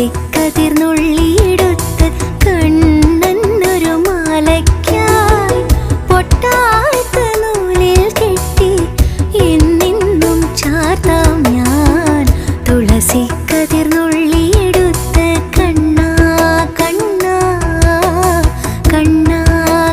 chi